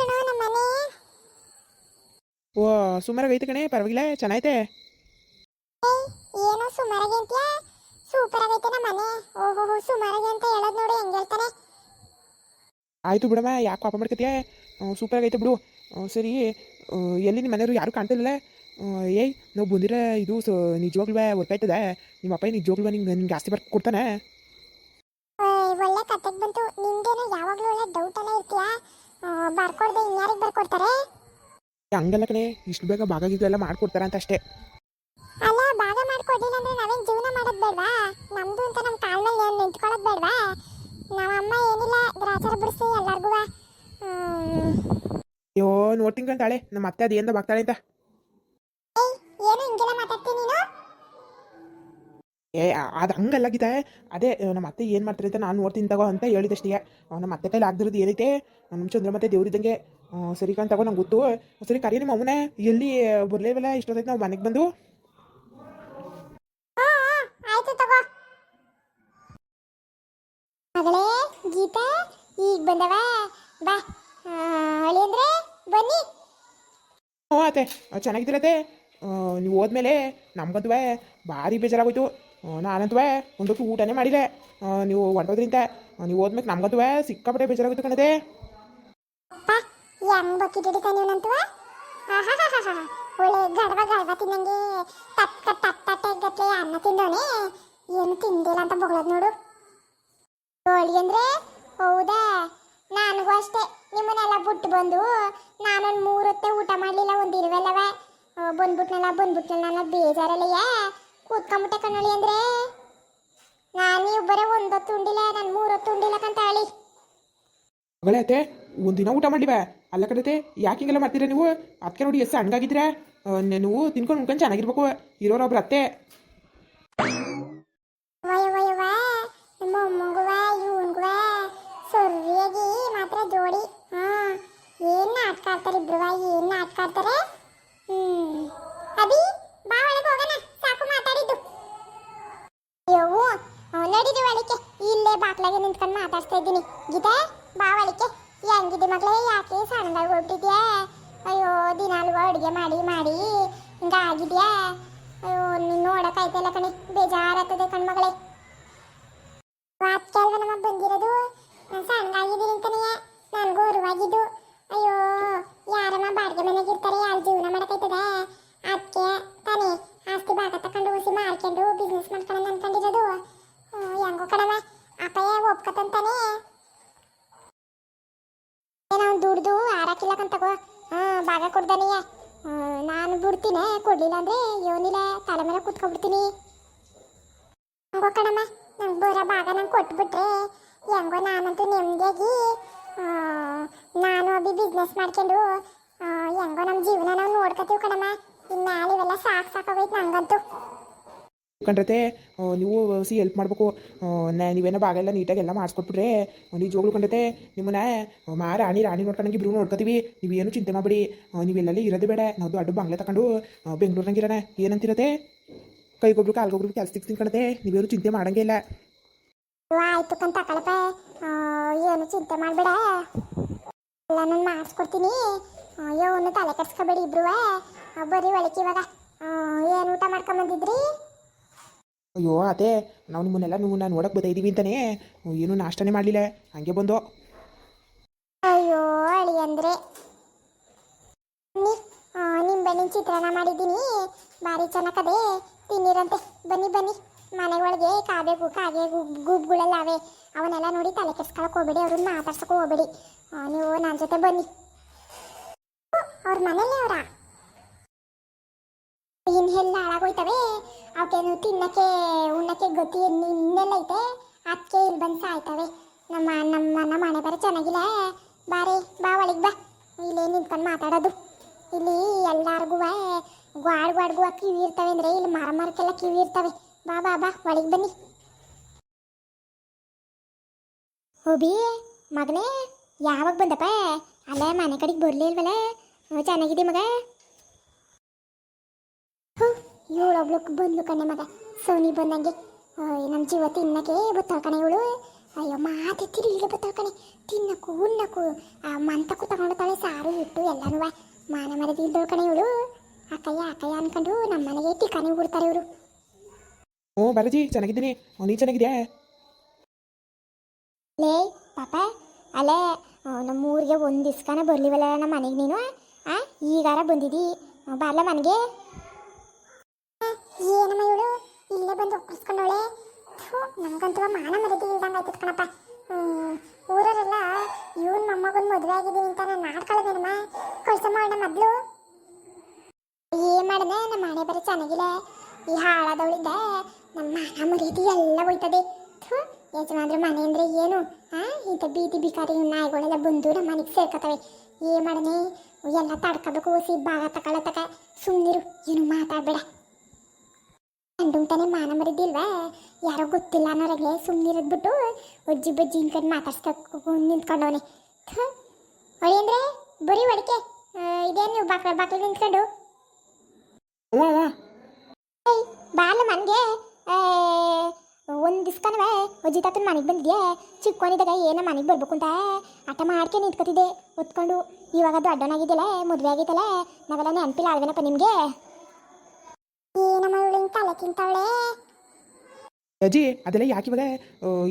ಕಣೋ ನಮ್ಮ ಮನೆ ಓ ಸುಮಾರಾಗೈತೆ ಕಣೆ ಪರವಾಗಿಲ್ಲ ಚೆನ್ನಾಗೈತೆ. ಏನೋ ಸುಮಾರಾಗಿ ಅಂತೀಯ? ಸೂಪರ್ ಆಗೈತೆ ನಮ್ಮ ಮನೆ ಓಹೋ ಸುಮಾರಾಗಿ ಅಂತ ಹೇಳೋದ್ ನೋಡಿ ಹೆಂಗ್ ಹೇಳ್ತಾನೆ. ಆಯಿತು ಬಿಡಮ್ಮ ಯಾಕೆ ಪಾಪ ಮಾಡಕತ್ತೆ ಸೂಪರ್ ಆಗೈತೆ ಬಿಡು. ಸರಿ ಎಲ್ಲಿ ನಿಮ್ಮ ಮನೆಯವರು ಯಾರು ಕಾಣ್ತಿಲ್ಲ ಏಯ್ ನಾವು ಬಂದಿರ ಇದು ಸ ನಿಜವಾಗ್ಲೂ ವರ್ಕ್ ಆಯ್ತದ ನಿಮ್ಮ ಅಪ್ಪ ನಿಜವಾಗ್ಲೂ ನಿಂಗೆ ನಿಂಗೆ ಜಾಸ್ತಿ ಬರ್ಕ್ ಕೊಡ್ತಾನೆ? ಬರ್ಕೊಡ್ದೆ ಇನ್ಯಾರಿಗೆ ಬರ್ಕೊಡ್ತಾರೆ? ಹಂಗಲ್ಲ ಕಣೆ ಇಷ್ಟು ಬೇಗ ಭಾಗ ಗೀಗ ಎಲ್ಲ ಮಾಡ್ಕೊಡ್ತಾರ ಅಂತ ಅಷ್ಟೇ ಅಲ್ಲ ಭಾಗ ಮಾಡ್ಕೊಡ್ಲಿಲ್ಲ ಅಂದ್ರೆ ನಾವೇನ್ ಜೀವನ ಮಾಡೋದ್ ಬೇಡ್ವಾ? ನಮ್ದು ಅಂತ ನಮ್ ಕಾಲ್ ಮೇಲೆ ಏನ್ ನಿಂತ್ಕೊಳ್ಳೋದ್ ಬೇಡ್ವಾ? ನಮ್ಮ ಅಮ್ಮ ಏನಿಲ್ಲ ಗ್ರಾಚಾರ ಬಿಡಿಸಿ ಎಲ್ಲಾರ್ಗೂ ಅಯ್ಯೋ ನೋಡ್ತೀನಿ ಕಂತಾಳೆ ನಮ್ಮ ಅತ್ತೆ ಅದು ಏನು ಬಾಗ್ತಾಳೆ ಅಂತ ಏನು ಹಿಂಗೆಲ್ಲ ಮಾತಾಡ್ತೀನಿ ನೀನು ಏ ಅದು ಹಂಗಲ್ಲ ಗೀತಾ. ಅದೇ ನಮ್ಮ ಅತ್ತೆ ಏನು ಮಾಡ್ತಾರೆ ಅಂತ ನಾನು ನೋಡ್ತೀನಿ ತಗೋ ಅಂತ ಹೇಳಿದಷ್ಟೇ. ನಮ್ಮ ಅತ್ತೆ ಕೈಲಿ ಆಗ್ದಿರೋದು ಏನೈತೆ? ನಮ್ಮ ಚಂದ್ರ ಮತ್ತೆ ದೇವ್ರಿದ್ದಂಗೆ ಸರಿ ಕಾಣ್ ತಗೋ ನಂಗೆ ಗೊತ್ತು. ಸರಿ ಕರಿ ನಿಮ್ಮ ಅವನೇ ಎಲ್ಲಿ ಬರಲೇವಲ್ಲ ಇಷ್ಟೊತ್ತೈತೆ ನಾವು ಮನೆಗೆ ಬಂದು. ಗೀತಾ ಈಗ ಬಂದವ? ಬಾ. ಅಂದ್ರೆ ಬನ್ನಿ. ಹ್ಞೂ ಅತ್ತೆ. ಆ, ಚೆನ್ನಾಗಿದ್ದೀರತ್ತೆ? ನೀವು ಹೋದ್ಮೇಲೆ ನಮ್ಗಂತೂ ಭಾರಿ ಬೇಜಾರಾಗೋಯ್ತು. ನಾನಂತೂ ಒಂದೊತ್ತು ಊಟನೇ ಮಾಡಿಲ್ಲ ನೀವು ಹೊಂಟೋದ್ರಿಂದ ನೀವು ಹೋದ್ಮೇಲೆ ನಮ್ಗಂತೂ ಸಿಕ್ಕಾಪಟ್ಟೆ ಬೇಜಾರಾಗುತ್ತೆ ಕಣದೆ ಹೆಂಗ್ ಬಕೆಟ್ ಹಿಡಿತ ನೀವಂತವ ಒಳ್ಳೆ ಗಡವ ಗಡವ ತಿನ್ನಂಗೆ ತಕ್ಕ ತಟ್ಟೆ ಗಟ್ಲೆ ಅನ್ನ ತಿಂದವನೆ? ಏನು ತಿಂದಿಲ್ಲ ಅಂತ ಬೊಗಳದ್ ನೋಡು. ಹೋಳಿ ಅಂದ್ರೆ ಹೌದಾ? ನನಗೂ ಅಷ್ಟೇ. ನಿಮ್ಮನ್ನೆಲ್ಲ ಬಂದು ನಾನೊಂದು ಮೂರೊತ್ತೆ ಊಟ ಮಾಡಲಿಲ್ಲ, ಒಂದು ಇರುವೆಲ್ಲವ? ಬಂದ್ಬಿಟ್ನಲ್ಲ ಬಂದ್ಬಿಟ್ನಲ್ಲ ಅನ್ನೋ ಬೇಜಾರಲ್ಲಯ್ಯ. ಕೂತ್ಕೊಂಬಿಟ್ಟೆ ಕಣ್ಣಳಿ ಅಂದ್ರೆ? ನಾನು ನೀವು ಬರೀ ಒಂದೊತ್ತು ಉಂಡಿಲ್ಲ ನಾನು ಮೂರೊತ್ತು ಉಂಡಿಲ್ಲ ಕಂತ ಹೇಳಿ. ಮಗಳೇ ಅತ್ತೆ ಒಂದಿನ ಊಟ ಮಾಡಿವ. ಅಲ್ಲ ಕಡತೆ ಯಾಕೆ ಹಿಂಗೆಲ್ಲ ಮಾಡ್ತೀರಾ ನೀವು? ಅದಕ್ಕೆ ನೋಡಿ ಎಷ್ಟು ಹಣ್ಣಾಗಿದ್ದೀರಾ ನೀವು ತಿನ್ಕೊಂಡು ಉಣ್ಕೊಂಡು ಚೆನ್ನಾಗಿರ್ಬೇಕು. ಇರೋರೊಬ್ರು ಅತ್ತೆ. ಸೊರ್ರಿಯಾಗಿ ಮಾತ್ರ ಜೋಡಿ. ಹಾ ಏನ್ ನಾಟಕ ಆಡ್ತಾರೆ ಇಬ್ರುವ ಏನ್ ನಾಟಕ ಆಡ್ತಾರೆ? ಬಾಕ್ಲಾಗೆ ನಿಂತ್ಕೊಂಡು ಮಾತಾಡ್ತಾ ಇದ್ದೀನಿ. ಗೀತೆ, ಬಾವಳಿಕೆ ಹೆಂಗಿದೆ ಮಗಳೇ ಯಾಕೆ ಸಣ್ಣದಾಗಿ ಹೋಗ್ಬಿಟ್ಟಿದ್ಯಾ ಅಯ್ಯೋ ದಿನಾಲು ಅಡುಗೆ ಮಾಡಿ ಮಾಡಿ. ಹಿಂಗಾಗಿದ್ಯಾ ಅಯ್ಯೋ, ನೀನು ನೋಡಕ್ಕಾಯ್ತಲ್ಲ ಕಣೆ. ಬೇಜಾರಾಗ್ತದೆ ಕಣ್ಮಗಳೇ ರಾತ್ರಿ ಅಲ್ವಾ ನಮ್ಮ ಬಂದಿರೋದು ನಾನು ಸಣ್ಣಗಾಗಿದ್ದೀನಿ ಅಂತಾನೆ ನನಗೂ ಅರಿವಾಗಿದ್ದು ಅಯ್ಯೋ, ಯಾರಮ್ಮ ಬಾಡಿಗೆ ಮನೆಗಿರ್ತಾರೆ ಯಾರು ನಾನು ಬಿಡ್ತೀನಿ, ಕೊಡ್ಲಿಲ್ಲ ಅಂದ್ರೆ ಏನಿಲ್ಲ, ತಲೆ ಮೇಲೆ ಕುತ್ಕೊಂಡ್ಬಿಡ್ತೀನಿ. ಹಂಗೋ ಕಣಮ್ಮ, ನಂಗೆ ಬರೋ ಭಾಗ ನಂಗೆ ಕೊಟ್ಬಿಟ್ರೆ, ಹೆಂಗೋ ನಾನಂತೂ ನೆಮ್ಮದಿಯಾಗಿ ನಾನು ಅಭಿ ಬಿಸ್ನೆಸ್ ಮಾಡ್ಕೊಂಡು ಹೆಂಗೋ ನಮ್ಮ ಜೀವನ ನಾವು ನೋಡ್ಕೊತೀವಿ ಕಣಮ್ಮ. ಇನ್ಮ್ಯಾಲೆ ಇವೆಲ್ಲ ಸಾಕು ಸಾಕಾಗೋಯ್ತು ನಂಗಂತೂ. ಕಂಡ್ರತೆ ನೀವು ಸಿ ಹೆಲ್ಪ್ ಮಾಡಬೇಕು. ನೀವೇನೋ ನೀಟಾಗಿ ಎಲ್ಲ ನೀಟಾಗಿ ಎಲ್ಲ ಮಾಡಿಸ್ಕೊಟ್ಬಿಟ್ರೆ ನಿಜವಾಗ್ಲು ಕಂಡತೆ ನಿಮ್ಮನ್ನ ಮಾ, ರಾಣಿ ರಾಣಿ ನೋಡ್ಕೊಂಡಂಗೆ ಇಬ್ರು ನೋಡ್ಕೊತೀವಿ. ನೀವೇನು ಚಿಂತೆ ಮಾಡಬೇಡಿ. ನೀವೆಲ್ಲಲ್ಲಿ ಇರೋದು ಬೇಡ. ನಾವು ದೊಡ್ಡ ಬಂಗ್ಲೆ ತಗೊಂಡು ಬೆಂಗಳೂರಿನಾಗ ಇರೋಣ. ಏನಂತಿರತ್ತೆ ಕೈಗೊಬ್ರು, ಕಾಲ್ಗೊಬ್ರು ಕೆಲಸ ತಿನ್ಕೊಳತೆ ನೀವೇನು ಚಿಂತೆ ಮಾಡಂಗೆ ಇಲ್ಲ. ಆಯ್ತು ಕಂತ ಏನು ಚಿಂತೆ ಮಾಡಬೇಡ. ಎಲ್ಲ ನಾನು ಮಾಡಿಸ್ಕೊಡ್ತೀನಿ ಏನು ತಲೆ ಕೆಡ್ಸ್ಕೊಬೇಡಿ ಇಬ್ರು ಬರೀ ಒಳಕ್ಕೆ ಇವಾಗ. ಏನು ಊಟ ಮಾಡ್ಕೊಂಬಂದಿದ್ರಿ? ಅಯ್ಯೋ ಅದೇ ನಾವು ನಿಮ್ಮನ್ನೆಲ್ಲ ನಿಮ್ಮನ್ನ ನೋಡಕ್ಕೆ ಬರ್ತಾ ಇದೀವಿ ಅಂತಾನೆ ಏನು ನಾಷ್ಟನೇ ಮಾಡಲಿಲ್ಲ. ಹಂಗೆ ಬಂದು. ಅಯ್ಯೋ, ಅಳಿ ಅಂದ್ರೆ. ಬನ್ನಿ ಚಿತ್ರಾನ್ನ ಮಾಡಿದ್ದೀನಿ. ಭಾರಿ ಚೆನ್ನಾಗದೆ ತಿನ್ನಿರಂತೆ. ಬನ್ನಿ ಬನ್ನಿ. ಮನೆ ಒಳಗೆ ಕಾಬೇಕು ಕಾಗೆ ಗುಬ್ ಗುಬ್ಗಳೆಲ್ಲ ಅವೆ. ಅವನ್ನೆಲ್ಲ ನೋಡಿ ತಲೆ ಕೆಡ್ಸ್ಕೊಳಕ್ ಹೋಗ್ಬೇಡಿ, ಅವ್ರನ್ನ ಮಾತಾಡ್ಸಕ್ಕೆ ಹೋಗ್ಬೇಡಿ. ನೀವು ನನ್ನ ಜೊತೆ ಬನ್ನಿ. ಅವ್ರ ಮನೇಲಿ ಅವರ? ಇನ್ ಎಲ್ಲ ಹಾಳಾಗೋಯ್ತವೆ. ಅವಕ್ಕೇನು ತಿನ್ನಕ್ಕೆ, ಉಣ್ಣಕ್ಕೆ ಗತಿ ಇನ್- ಇನ್ನೆಲ್ಲ ಐತೆ. ಅದಕ್ಕೆ ಇಲ್ಲಿ ಬಂದು ಸಾಯ್ತವೆ. ನಮ್ಮ ನಮ್ಮ ನಮ್ಮ ಮನೆ ಬೇರೆ ಚೆನ್ನಾಗಿಲ್ಲ. ಬಾರೆ, ಬಾ ಒಳಗೆ ಬಾ. ಇಲ್ಲೇ ನಿಂತ್ಕೊಂಡು ಮಾತಾಡೋದು. ಇಲ್ಲಿ ಎಲ್ಲಾರ್ಗೂ ಗ್ವಾಡ್ ಗ್ವಾಡ್ಗೂ ಕಿವಿ ಇರ್ತವೆ ಅಂದ್ರೆ ಇಲ್ಲಿ ಮರ ಮರಕ್ಕೆಲ್ಲ ಕಿವಿ ಇರ್ತವೆ. ಬಾ ಬಾ ಬಾ, ಒಳಗೆ ಬನ್ನಿ. ಹೋಬಿ, ಮಗನೇ, ಯಾವಾಗ ಬಂದಪ್ಪ? ಅಲ್ಲೇ ಮನೆ ಕಡೆಗೆ ಬರ್ಲಿಲ್ವಲ್ಲ ಚೆನ್ನಾಗಿದೆ ಮಗ? ಇವಳೊಬ್ಳು ಬಂದ್ಲು ಕಣ್ಣೆ ಮಗ. ಸೋನಿ ಬಂದಂಗೆ ನಮ್ಮ ಜೀವ ತಿನ್ನಕ್ಕೆ ಬತ್ತಾಳ ಕಣೆ ಇವಳು. ಅಯ್ಯೋ ಮಾತೆ ತಿರುಗಿಗೆ ಬತ್ತಾಳ ಕಣೆ. ತಿನ್ನಕು ಉಣ್ಣಕು ಆ ಮಂತಕ್ಕೂ ತಗೊಂಡ್ತಾಳೆ ಸಾರು ಇಟ್ಟು ಎಲ್ಲನೂ ಮಾನ ಮರದಿ ಇದ್ದಳು ಕಣೆ ಇವಳು. ಅಕ್ಕಯ್ಯ ಅಕ್ಕಯ್ಯ ಅನ್ಕೊಂಡು ನಮ್ಮ ಮನೆಗೆ ಟಿಕಾನಿ ಬಿಡ್ತಾರೆ ಇವರು. ಓ ಬಾಲಾಜಿ ಚೆನ್ನಾಗಿದ್ದೀನಿ. ನೀ ಚೆನ್ನಾಗಿದ್ಯಾ? ಲೇ ಪಾಪ. ಅಲ್ಲೇ ನಮ್ಮ ಊರಿಗೆ ಒಂದು ದಿವ್ಸನ ಬರ್ಲಿವಲ್ಲ ನಮ್ಮ ಮನೆಗೆ ನೀನು ಆ? ಈಗಾರ ಬಂದಿದ್ದಿ ಬಾರ್ಲ ಮನೆಗೆ? ಏನಮ್ಮ ಇವಳು? ಇಲ್ಲೇ ಬಂದು ಒಪ್ಪಿಸ್ಕೊಂಡವಳೆ? ನಮಗಂತೂ ಮಾನ ಮರ್ಯಾದೆ ಇಲ್ದಂಗೆ ಆಯ್ತು ಕಣಪ್ಪ. ಊರವರೆಲ್ಲ, ಇವನ್ ಮೊಮ್ಮಗನ್ ಮದುವೆ ಆಗಿದ್ದೀನಿ ಅಂತ ನಾನು ನಾಡ್ಕೊಳ್ಳೋದೇನಮ್ಮ ಕಳ್ಸ ಮೊದ್ಲು. ಏನ್ ಮಾಡಿದೆ? ನಮ್ಮ ಮನೆ ಬರೀ ಚೆನ್ನಾಗಿಲ್ಲ. ಈ ಹಾಳಾದವಳಿಂದ ನಮ್ಮ ಮಾನ ಮರ್ಯಾದೆ ಎಲ್ಲ ಹೋಯ್ತದೆ. ಯಜಮಾನ್ರ ಮನೆ ಅಂದ್ರೆ ಏನು? ಆ, ಇಂಥ ಬೀದಿ ಬಿಕಾರಿ ನಾಯಿಗಳೆಲ್ಲ ಬಂದು ನಮ್ಮ ಮನೆಗೆ ಸೇರ್ಕೊತವೆ. ಏನ್ ಮಾಡನೆ ಎಲ್ಲ ತಡ್ಕೋಬೇಕು ಸಿಬ್ಬಾಗ ಭಾಗ ತಗೊಳ ತಕ. ಸುಮ್ಮನಿರು ಏನು ಮಾತಾಡ್ಬೇಡ. ಅಂಡುಂತಾನೆ ಮಾನ ಮರಿದಿಲ್ವಾ? ಯಾರೋ ಗೊತ್ತಿಲ್ಲ ಅನ್ನೋರಿಗೆ ಸುಮ್ಮನಿರೋದು ಬಿಟ್ಟು ಅಜ್ಜಿ ಬಜ್ಜಿ ಇನ್ಕಂಡು ಮಾತಾಡ್ಸ್ಕೊಂಡು ನಿಂತ್ಕೊಂಡವನೆ. ಹೊಳಿ ಅಂದ್ರೆ ಬರೀ ಒಡಿಕೆ ಇದೇನು ನೀವು ಬಾಕ್ಲ ಬಾಕ್ಲ ನಿಂತ್ಕೊಂಡು? ಬಾಲ ಮನ್ಗೆ ಒಂದು ದಿಸ್ಕನವೇ ಅಜ್ಜಿ ತಾತನ ಮನೆಗೆ ಬಂದಿದ್ಯಾ ಚಿಕ್ಕವನಿದ್ದಾಗ ಏನ ಮನೆಗೆ ಬರ್ಬೇಕು ಅಂತ ಆಟ ಮಾಡ್ಕೆ ನಿಂತ್ಕೊತಿದ್ದೆ. ಹೊತ್ಕೊಂಡು ಇವಾಗ ದೊಡ್ಡನಾಗಿದ್ದಲ್ಲ ಮದುವೆ ಆಗಿದ್ದಲ್ಲ ನಾವೆಲ್ಲ ನೆನಪಿಲ್ಲ ಅಲ್ವೇನಪ್ಪ ನಿಮಗೆ? ತಲೆ ತಿಂತಾವಳೆ? ಅಜ್ಜಿ ಅದೆಲ್ಲ ಯಾಕೆ ಇವಾಗ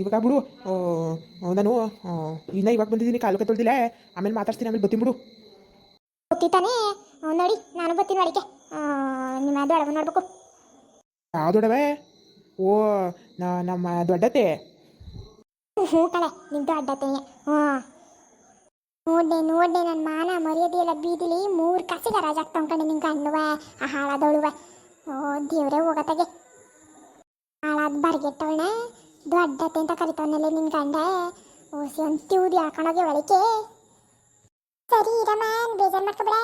ಇವಾಗ ಬಿಡು. ನಾನು ಇನ್ನ ಇವಾಗ ಬಂದಿದ್ದೀನಿ ಕಾಲು ಕೈ ತೊಳ್ದಿಲ್ಲ. ಆಮೇಲೆ ಮಾತಾಡ್ತೀನಿ ಆಮೇಲೆ ಬರ್ತೀನಿ ಬಿಡು. ಗೊತ್ತಿತ್ತಾನೆ ನೋಡಿ ನಾನು ಬರ್ತೀನಿ ಅಡಿಕೆ ನಿಮ್ಮ ದೊಡ್ಡವ ನೋಡ್ಬೇಕು. ಯಾವ ದೊಡ್ಡವೆ ಓ ನಾ ನಮ್ಮ ದೊಡ್ಡತೆ ಹ್ಞೂ ಕಳೆ ನಿಂದು ಅಡ್ಡತೆ ಹ್ಞೂ ನೋಡ್ದೆ ನೋಡ್ದೆ ನನ್ನ ಮಾನ ಮರ್ಯಾದೆ ಎಲ್ಲ ಬೀದಿಲಿ ಮೂರು ಕಸಿಗೆ ರಾಜಾಕ್ ತಗೊಂಡೆ ನಿಂಗೆ ಗಂಡುವ ಆ ಹಾಳಾದವಳುವ. ಓ, ದೇವ್ರೆ, ಹೋಗತ್ತಾಗೆ. ಹಾಳಾದ ಬರ್ಗೆಟ್ಟವಣೆ ದೊಡ್ಡತೆ ಅಂತ ಕರಿತವನಲ್ಲೇ ನಿನ್ ಗಂಡ. ಓಸಿ ಒಂದು ತಿವ್ದು ಹಾಕೊಂಡೋಗಿ ಒಳಕ್ಕೆ. ಸರಿ, ಇರಮ್ಮ ಬೇಜಾರು ಮಾಡ್ಕೊಬೇಡ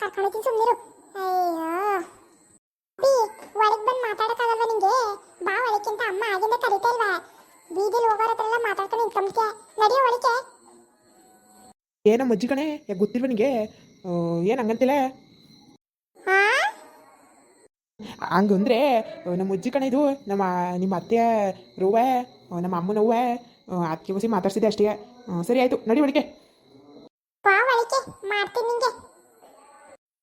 ಕರ್ಕೊಂಡೋಗ್ತೀನಿ ಸುಮ್ಮನಿರು ಅಯ್ಯೋ. ಬಿ, ಒಳಗೆ ಬಂದು ಮಾತಾಡೋಕ್ಕಾಗಲ್ವಾ ನಿಂಗೆ? ಬಾ ಒಳಕ್ಕೆ ಅಂತ ಅಮ್ಮ ಆಗಿಂದ ಕರಿತಾ ಇಲ್ವಾ? ಬೀದಿಲಿ ಹೋಗೋರ ಹತ್ರ ಎಲ್ಲ ಮಾತಾಡ್ಕೊಂಡು ನಿಂತ್ಕೊಂಬಿಟ್ಯ? ನಡಿಯೋ ಒಳಕ್ಕೆ. ಏನಮ್ಮ ಅಜ್ಜಿ ಕಣೆ ಗೊತ್ತಿಲ್ವ ನಿಂಗೆ? ಏನು ಹಂಗಂತಿಲ್ಲ? ಹಂಗಂದ್ರೆ ನಮ್ಮ ಅಜ್ಜಿ ಕಣ ಇದು, ನಮ್ಮ, ನಿಮ್ಮ ಅತ್ತೆ ರೋವ ನಮ್ಮ ಅಮ್ಮನವ್ವ ಅದಕ್ಕೆ ಬಸಿ ಮಾತಾಡ್ಸಿದ್ದೆ ಅಷ್ಟೇ. ಸರಿ ಆಯ್ತು, ನಡಿ ಒಳಗೆ ಮಾಡ್ತೀನಿ ನಿಂಗೆ.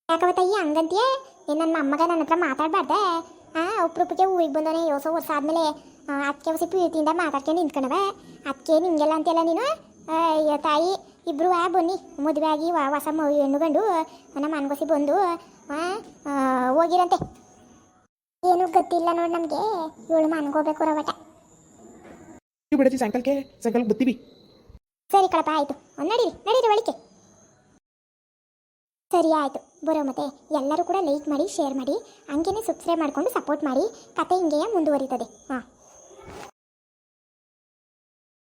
ಯಾಕವತ್ತಯ್ಯ ಹಂಗಂತೀಯ? ನನ್ನ ಅಮ್ಮಗ ನನ್ನ ಹತ್ರ ಮಾತಾಡ್ಬಾರ್ದೆ. ಹಾ ಉಪ್ರುಪ್ಪಿಗೆ ಊರಿಗೆ ಬಂದವನೆ ಯೋಸ ವರ್ಷ ಆದ್ಮೇಲೆ ಅದಕ್ಕೆ ಹೊಸಿ ಪ್ರೀತಿಯಿಂದ ಮಾತಾಡ್ಕೊಂಡು ನಿಂತ್ಕೊಂಡವ. ಅದಕ್ಕೆ ನಿಂಗೆಲ್ಲ ಅಂತೆಲ್ಲ ನೀನು? ಅಯ್ಯೋ, ತಾಯಿ, ಇಬ್ರು ಆ, ಬನ್ನಿ. ಮದುವೆ ಆಗಿ ಹೊಸ ಹೆಣ್ಣು ಗಂಡು, ನಮ್ಮ ಮನ್ಗೊಸಿ ಬಂದು ಹೋಗಿರಂತೆ. ಏನು ಗೊತ್ತಿಲ್ಲ ನೋಡಿ ನಮಗೆ. ಇವಳು ಮನ್ಗೋಬೇಕು ರವಟ ಬಿಡತಿ ಸಾಯಂಕಾಲಕ್ಕೆ ಸಾಯಂಕಾಲಕ್ಕೆ ಬರ್ತೀವಿ. ಸರಿ ಕಳಪ ಆಯಿತು. ನಡೀರಿ ನಡೀರಿ ಒಳಿಕೆ ಸರಿ ಆಯ್ತು. ಬರೋ ಮತ್ತೆ ಎಲ್ಲರೂ ಕೂಡ ಲೈಕ್ ಮಾಡಿ ಶೇರ್ ಮಾಡಿ ಹಂಗೇನೆ ಸಬ್ಸ್ಕ್ರೈಬ್ ಮಾಡಿಕೊಂಡು ಸಪೋರ್ಟ್ ಮಾಡಿ. ಕತೆ ಹಿಂಗೆಯೇ ಮುಂದುವರಿತದೆ. ಹಾಂ.